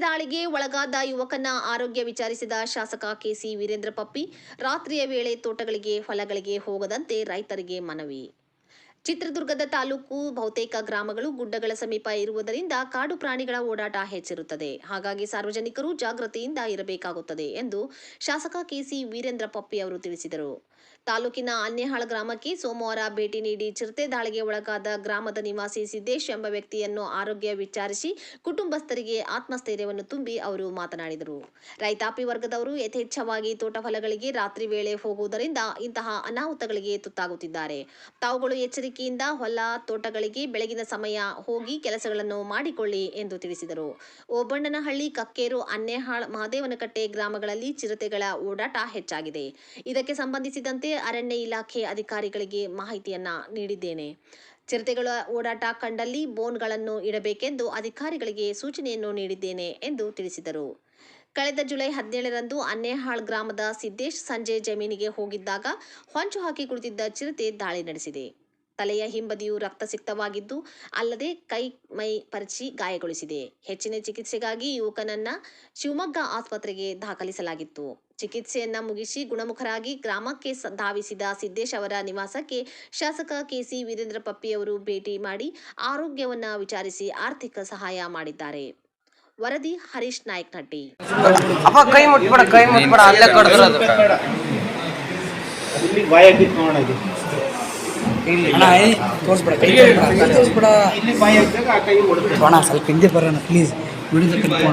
ದಾಳಿಗೆ ಒಳಗಾದ ಯುವಕನ ಆರೋಗ್ಯ ವಿಚಾರಿಸಿದ ಶಾಸಕ ಕೆಸಿ ವೀರೇಂದ್ರ ಪಪ್ಪಿ, ರಾತ್ರಿಯ ವೇಳೆ ತೋಟಗಳಿಗೆ, ಹೊಲಗಳಿಗೆ ಹೋಗದಂತೆ ರೈತರಿಗೆ ಮನವಿ. ಚಿತ್ರದುರ್ಗದ ತಾಲೂಕು ಬಹುತೇಕ ಗ್ರಾಮಗಳು ಗುಡ್ಡಗಳ ಸಮೀಪ ಇರುವುದರಿಂದ ಕಾಡು ಪ್ರಾಣಿಗಳ ಓಡಾಟ ಹೆಚ್ಚಿರುತ್ತದೆ. ಹಾಗಾಗಿ ಸಾರ್ವಜನಿಕರು ಜಾಗೃತಿಯಿಂದ ಇರಬೇಕಾಗುತ್ತದೆ ಎಂದು ಶಾಸಕ ಕೆಸಿ ವೀರೇಂದ್ರ ಪಪ್ಪಿ ಅವರು ತಿಳಿಸಿದರು. ತಾಲೂಕಿನ ಅನ್ನೆಹಾಳ ಗ್ರಾಮಕ್ಕೆ ಸೋಮವಾರ ಭೇಟಿ ನೀಡಿ ಚಿರತೆ ದಾಳಿಗೆ ಒಳಗಾದ ಗ್ರಾಮದ ನಿವಾಸಿ ಸಿದ್ದೇಶ್ ಎಂಬ ವ್ಯಕ್ತಿಯನ್ನು ಆರೋಗ್ಯ ವಿಚಾರಿಸಿ ಕುಟುಂಬಸ್ಥರಿಗೆ ಆತ್ಮಸ್ಥೈರ್ಯವನ್ನು ತುಂಬಿ ಅವರು ಮಾತನಾಡಿದರು. ರೈತಾಪಿ ವರ್ಗದವರು ಯಥೇಚ್ಛವಾಗಿ ತೋಟ ಹೊಲಗಳಿಗೆ ರಾತ್ರಿ ವೇಳೆ ಹೋಗುವುದರಿಂದ ಇಂತಹ ಅನಾಹುತಗಳಿಗೆ ತುತ್ತಾಗುತ್ತಿದ್ದಾರೆ. ತಾವುಗಳು ಎಚ್ಚರಿಕೆಯಿಂದ ಹೊಲ ತೋಟಗಳಿಗೆ ಬೆಳಗಿನ ಸಮಯ ಹೋಗಿ ಕೆಲಸಗಳನ್ನು ಮಾಡಿಕೊಳ್ಳಿ ಎಂದು ತಿಳಿಸಿದರು. ಓಬಣ್ಣನಹಳ್ಳಿ, ಕಕ್ಕೇರು, ಅನ್ನೇಹಾಳ್, ಮಹದೇವನಕಟ್ಟೆ ಗ್ರಾಮಗಳಲ್ಲಿ ಚಿರತೆಗಳ ಓಡಾಟ ಹೆಚ್ಚಾಗಿದೆ. ಇದಕ್ಕೆ ಸಂಬಂಧಿಸಿದಂತೆ ಅರಣ್ಯ ಇಲಾಖೆ ಅಧಿಕಾರಿಗಳಿಗೆ ಮಾಹಿತಿಯನ್ನ ನೀಡಿದ್ದೇನೆ. ಚಿರತೆಗಳ ಓಡಾಟ ಕಂಡಲ್ಲಿ ಬೋನ್ಗಳನ್ನು ಇಡಬೇಕೆಂದು ಅಧಿಕಾರಿಗಳಿಗೆ ಸೂಚನೆಯನ್ನು ನೀಡಿದ್ದೇನೆ ಎಂದು ತಿಳಿಸಿದರು. ಕಳೆದ ಜುಲೈ ಹದಿನೇಳರಂದು ಅನ್ನೇಹಾಳ್ ಗ್ರಾಮದ ಸಿದ್ದೇಶ್ ಸಂಜೆ ಜಮೀನಿಗೆ ಹೋಗಿದ್ದಾಗ ಹೊಂಚು ಹಾಕಿ ಕುಳಿತಿದ್ದ ಚಿರತೆ ದಾಳಿ ನಡೆಸಿದೆ. ತಲೆಯ ಹಿಂಬದಿಯು ರಕ್ತಸಿಕ್ತವಾಗಿದ್ದು ಅಲ್ಲದೆ ಕೈ ಮೈ ಪರಚಿ ಗಾಯಗೊಳಿಸಿದೆ. ಹೆಚ್ಚಿನ ಚಿಕಿತ್ಸೆಗಾಗಿ ಯುವಕನನ್ನ ಶಿವಮೊಗ್ಗ ಆಸ್ಪತ್ರೆಗೆ ದಾಖಲಿಸಲಾಗಿತ್ತು. ಚಿಕಿತ್ಸೆಯನ್ನ ಮುಗಿಸಿ ಗುಣಮುಖರಾಗಿ ಗ್ರಾಮಕ್ಕೆ ಧಾವಿಸಿದ ಸಿದ್ದೇಶ್ ಅವರ ನಿವಾಸಕ್ಕೆ ಶಾಸಕ ಕೆಸಿ ವೀರೇಂದ್ರ ಪಪ್ಪಿಯವರು ಭೇಟಿ ಮಾಡಿ ಆರೋಗ್ಯವನ್ನ ವಿಚಾರಿಸಿ ಆರ್ಥಿಕ ಸಹಾಯ ಮಾಡಿದ್ದಾರೆ. ವರದಿ ಹರೀಶ್ ನಾಯಕ್ ನಟ್ಟಿ ಅಪ್ಪ ಕೈ ಕೈ ಅಣ್ಣ ತೋರಿಸ್ಬೇಡ. ಕೈ ತೋರಿಸ್ಬೇಡ ಅಣ್ಣ ಸ್ವಲ್ಪ ಹಿಂದೆ ಬರೋಣ ಪ್ಲೀಸ್ ವಿಡಿಯೋ